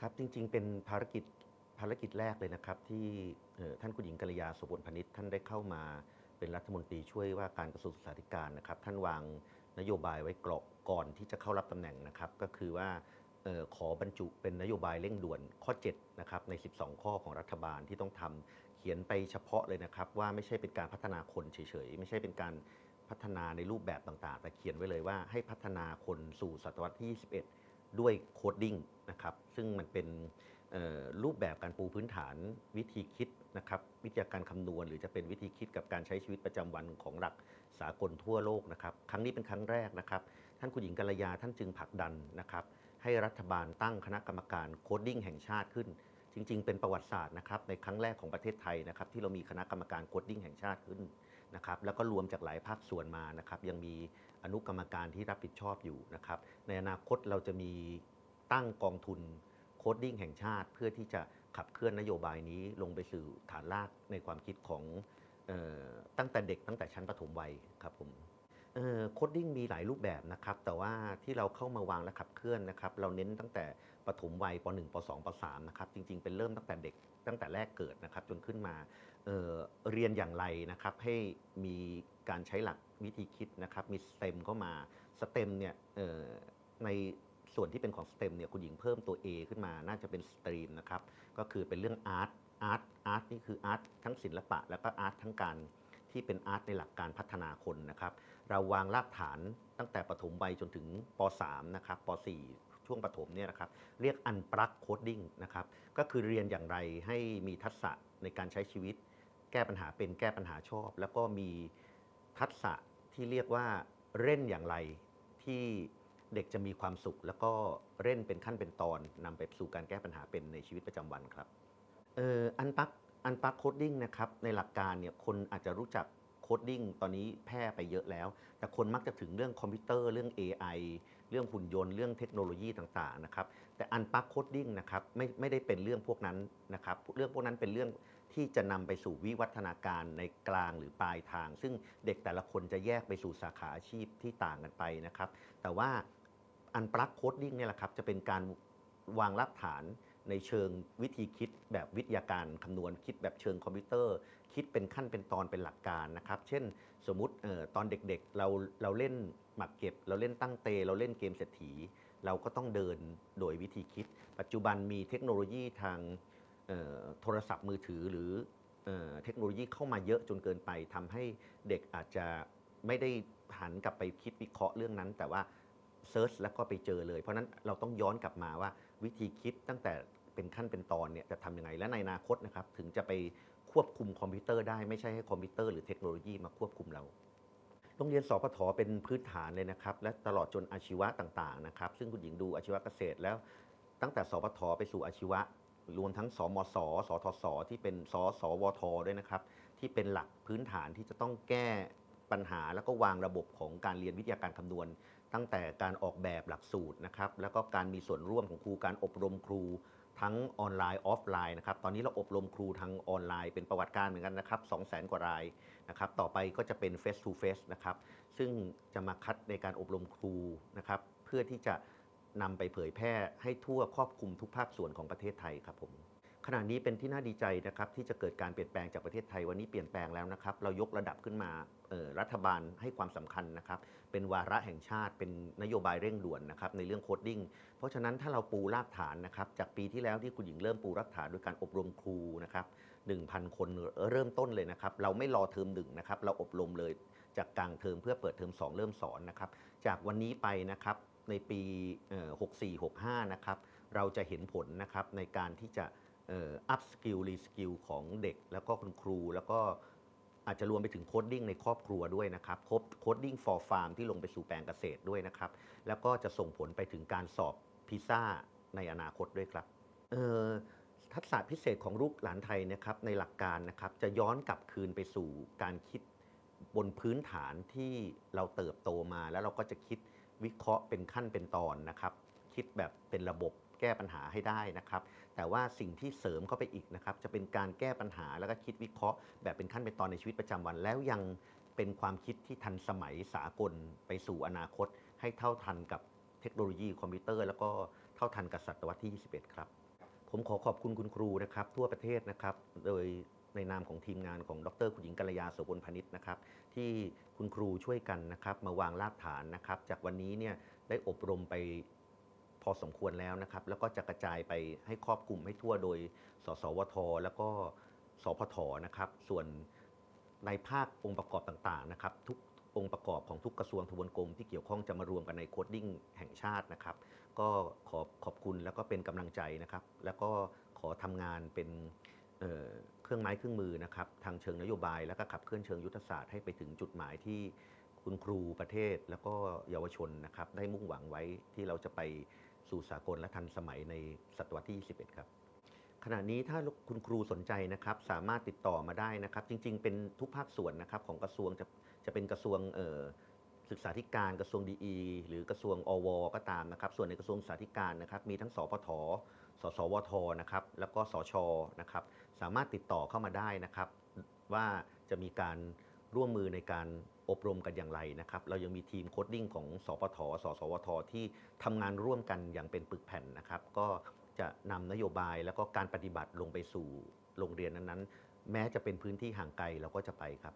ครับจริง ๆ เป็นภารกิจภารกิจแรกเลยนะครับ ที่ท่านคุณหญิงกัลยาสุวรรณพนิษฐ์ท่านได้เข้ามาเป็นรัฐมนตรีช่วยว่าการกระทรวงศึกษาธิการนะครับ ท่านวางนโยบายไว้กรอบก่อนที่จะเข้ารับตำแหน่งนะครับ ก็คือว่าออขอบรรจุเป็นนโยบายเร่งด่วนข้อ7นะครับใน 12 ข้อของรัฐบาลที่ต้องทำเขียนไปเฉพาะเลยนะครับ ว่าไม่ใช่เป็นการพัฒนาคนเฉยๆ ไม่ใช่เป็นการพัฒนาในรูปแบบต่างๆ แต่เขียนไว้เลยว่าให้พัฒนาคนสู่ศตวรรษที่ 21 ด้วยโคดดิ้งนะครับซึ่งมันเป็นรูปแบบการปูพื้นฐานวิธีคิดนะครับวิทยาการคำนวณ หรือจะเป็นวิธีคิดกับการใช้ชีวิตประจำวันของหลักสากลทั่วโลกนะครับครั้งนี้เป็นครั้งแรกนะครับ ท่านคุณหญิงกัลยาท่านจึงผลักดันนะครับ ให้รัฐบาลตั้งคณะกรรมการโคดดิ้งแห่งชาติขึ้น จริง ๆ เป็นประวัติศาสตร์นะครับในครั้งแรกของประเทศไทยนะครับที่เรามีคณะกรรมการโคดดิ้งแห่งชาติขึ้นนะครับแล้วก็รวมจากหลายภาคส่วนมานะครับยังมี อนุกรรมการที่รับผิดชอบอยู่นะครับ ในอนาคตเราจะมีตั้งกองทุนโคดดิ้งแห่งชาติเพื่อที่จะขับเคลื่อนนโยบายนี้ลงไปสู่ฐานรากในความคิดของออตั้งแต่เด็กตั้งแต่ชั้นประถมวัยครับผมโคดดิ้งมีหลายรูปแบบนะครับ แต่ว่าที่เราเข้ามาวางและขับเคลื่อนนะครับ เราเน้นตั้งแต่ปฐมวัยป .1 ป .2 ป .3 นะครับ จริง ๆ เป็นเริ่มตั้งแต่เด็กตั้งแต่แรกเกิดนะครับ จนขึ้นมาเเรียนอย่างไรนะครับ ให้มีการใช้หลัก วิธีคิดนะครับมีสเต็มเข้ามาสเต็มเนี่ยในส่วนที่เป็นของสเต็มเนี่ยคุณหญิงเพิ่มตัว A ขึ้นมาน่าจะเป็นสตรีมนะครับก็คือเป็นเรื่องอาร์ตอาร์ตอาร์ตนี่คืออาร์ตทั้งศิลปะ แล้วก็อาร์ตทั้งการที่เป็นอาร์ตในหลักการพัฒนาคนนะครับเราวางรากฐานตั้งแต่ปฐมวัยจนถึงป .3 นะครับป .4 ช่วงปฐมเนี่ยนะครับเรียกอันปลักโคดดิ้งนะครับก็คือเรียนอย่างไรให้มีทักษะในการใช้ชีวิต แก้ปัญหาเป็นแก้ปัญหาชอบ แล้วก็มี ทักษะที่เรียกว่าเล่นอย่างไรที่เด็กจะมีความสุข แล้วก็เล่นเป็นขั้นเป็นตอนนำไปสู่การแก้ปัญหาเป็นในชีวิตประจำวันครับเอ่ออันปักอันปักโคดดิ้งนะครับในหลักการเนี่ยคนอาจจะรู้จักโคดดิ้งตอนนี้แพร่ไปเยอะแล้ว แต่คนมักจะถึงเรื่องคอมพิวเตอร์เรื่อง AI เรื่องหุ่นยนต์เรื่องเทคโนโลยีต่างๆนะครับแต่อันปักโคดดิ้งนะครับไม่ไม่ได้เป็นเรื่องพวกนั้นนะครับเรื่องพวกนั้นเป็นเรื่อง ที่จะนำไปสู่วิวัฒนาการในกลางหรือปลายทาง ซึ่งเด็กแต่ละคนจะแยกไปสู่สาขาอาชีพที่ต่างกันไปนะครับ แต่ว่าอันปลักโคดดิ้งเนี่ยแหละครับจะเป็นการวางรากฐานในเชิงวิธีคิดแบบวิทยาการคำนวณคิดแบบเชิงคอมพิวเตอร์ คิดเป็นขั้นเป็นตอนเป็นหลักการนะครับ เช่นสมมุติออตอนเด็กๆ เราเราเล่นหมากเก็บ เราเล่นตั้งเต เราเล่นเกมเศรษฐี เราก็ต้องเดินโดยวิธีคิด ปัจจุบันมีเทคโนโลยีทางเโทรศัพท์มือถือหรือเออเทคโนโลยีเข้ามาเยอะจนเกินไปทำให้เด็กอาจจะไม่ได้หันกลับไปคิดวิเคราะห์เรื่องนั้น แต่ว่าเซิร์ชแล้วก็ไปเจอเลย เพราะฉะนั้นเราต้องย้อนกลับมาว่าวิธีคิดตั้งแต่เป็นขั้นเป็นตอนเนี่ยจะทำยังไง และในอนาคตนะครับถึงจะไปควบคุมคอมพิวเตอร์ได้ไม่ใช่ให้คอมพิวเตอร์หรือเทคโนโลยีมาควบคุมเราโรงเรียนสพทเป็นพื้นฐานเลยนะครับ และตลอดจนอาชีวะต่างๆนะครับ ซึ่งคุณหญิงดูอาชีวะเกษตรแล้วตั้งแต่สพทไปสู่อาชีวะ รวมทั้งสมสสทศที่เป็นสสวทด้วยนะครับ ที่เป็นหลักพื้นฐานที่จะต้องแก้ปัญหาแล้วก็วางระบบของการเรียนวิทยาการคำนวณ ตั้งแต่การออกแบบหลักสูตรนะครับ แล้วก็การมีส่วนร่วมของครูการอบรมครู ทั้งออนไลน์ออฟไลน์นะครับ ตอนนี้เราอบรมครูทางออนไลน์เป็นประวัติการเหมือนกันนะครับ2 0 0 0 0 0กว่ารายนะครับ ต่อไปก็จะเป็น Face to Face นะครับ ซึ่งจะมาคัดในการอบรมครูนะครับ เพื่อที่จะ นำไปเผยแพร่ให้ทั่วครอบคลุมทุกภาคส่วนของประเทศไทยครับผมขณะนี้เป็นที่น่าดีใจนะครับที่จะเกิดการเปลี่ยนแปลงจากประเทศไทยวันนี้เปลี่ยนแปลงแล้วนะครับ เรายกระดับขึ้นมาออรัฐบาลให้ความสำคัญนะครับ เป็นวาระแห่งชาติเป็นนโยบายเร่งด่วนนะครับในเรื่องโคดดิ้งเพราะฉะนั้นถ้าเราปูรากฐานนะครับจากปีที่แล้วที่คุณหญิงเริ่มปูรากฐานด้วยการอบรมครูนะครับ1,000 คนเริ่มต้นเลยนะครับ เราไม่รอเทอมหนึ่งนะครับ เราอบรมเลยจากกลางเทอมเพื่อเปิดเทอม2 เริ่มสอนนะครับ จากวันนี้ไปนะครับ ในปี 64-65 นะครับ เราจะเห็นผลนะครับในการที่จะอ่อ up skill re skill ของเด็ก แล้วก็คุณครู แล้วก็อาจจะรวมไปถึงโคดดิ้งในครอบครัวด้วยนะครับโคดดิ้ง for farm ที่ลงไปสู่แปลงเกษตรด้วยนะครับ แล้วก็จะส่งผลไปถึงการสอบพิซซ่าในอนาคตด้วยครับทักษะพิเศษของลูกหลานไทยนะครับในหลักการนะครับจะย้อนกลับคืนไปสู่การคิดบนพื้นฐานที่เราเติบโตมาแล้วเราก็จะคิด วิเคราะห์เป็นขั้นเป็นตอนนะครับ คิดแบบเป็นระบบแก้ปัญหาให้ได้นะครับ แต่ว่าสิ่งที่เสริมเข้าไปอีกนะครับ จะเป็นการแก้ปัญหาแล้วก็คิดวิเคราะห์ แบบเป็นขั้นเป็นตอนในชีวิตประจำวัน แล้วยังเป็นความคิดที่ทันสมัยสากลไปสู่อนาคต ให้เท่าทันกับเทคโนโลยีคอมพิวเตอร์ แล้วก็เท่าทันกับศตวรรษที่ 21 ครับ ผมขอขอบคุณคุณครูนะครับ ทั่วประเทศนะครับ โดย ในนามของทีมงานของดร คุณหญิงกัลยาโสพลพนิษฐ์นะครับที่คุณครูช่วยกันนะครับมาวางรากฐานนะครับจากวันนี้เนี่ยได้อบรมไปพอสมควรแล้วนะครับแล้วก็จะกระจายไปให้ครอบคลุมให้ทั่วโดย สสวท แล้วก็สพทนะครับส่วนในภาคองค์ประกอบต่างๆนะครับทุกองค์ประกอบของทุกกระทรวงทบวงกรมที่เกี่ยวข้องจะมารวมกันในโคดดิ้งแห่งชาตินะครับ ก็ขอขอบคุณแล้วก็เป็นกำลังใจนะครับ แล้วก็ขอทำงานเป็น เครื่องไม้เครื่องมือนะครับทางเชิงนโยบาย แล้วก็ขับเคลื่อนเชิงยุทธศาสตร์ให้ไปถึงจุดหมายที่คุณครูประเทศแล้วก็เยาวชนนะครับได้มุ่งหวังไว้ที่เราจะไปสู่สากลและทันสมัยในศตวรรษที่ 21 ครับขณะนี้ถ้าคุณครูสนใจนะครับสามารถติดต่อมาได้นะครับ จริง ๆ เป็นทุกภาคส่วนนะครับของกระทรวงจะจะเป็นกระทรวงเอ่อ ศึกษาธิการกระทรวงดีหรือกระทรวงอว ก็ตามนะครับ ส่วนในกระทรวงศึกษาธิการนะครับ มีทั้งสปทสสวทนะครับ แล้วก็สชนะครับ สามารถติดต่อเข้ามาได้นะครับ ว่าจะมีการร่วมมือในการอบรมกันอย่างไรนะครับ เรายังมีทีมโคดดิ้งของสปทสสวท ที่ทำงานร่วมกันอย่างเป็นปึกแผ่นนะครับ ก็จะนำนโยบายแล้วก็การปฏิบัติลงไปสู่โรงเรียนนั้นๆ แม้จะเป็นพื้นที่ห่างไกลเราก็จะไปครับ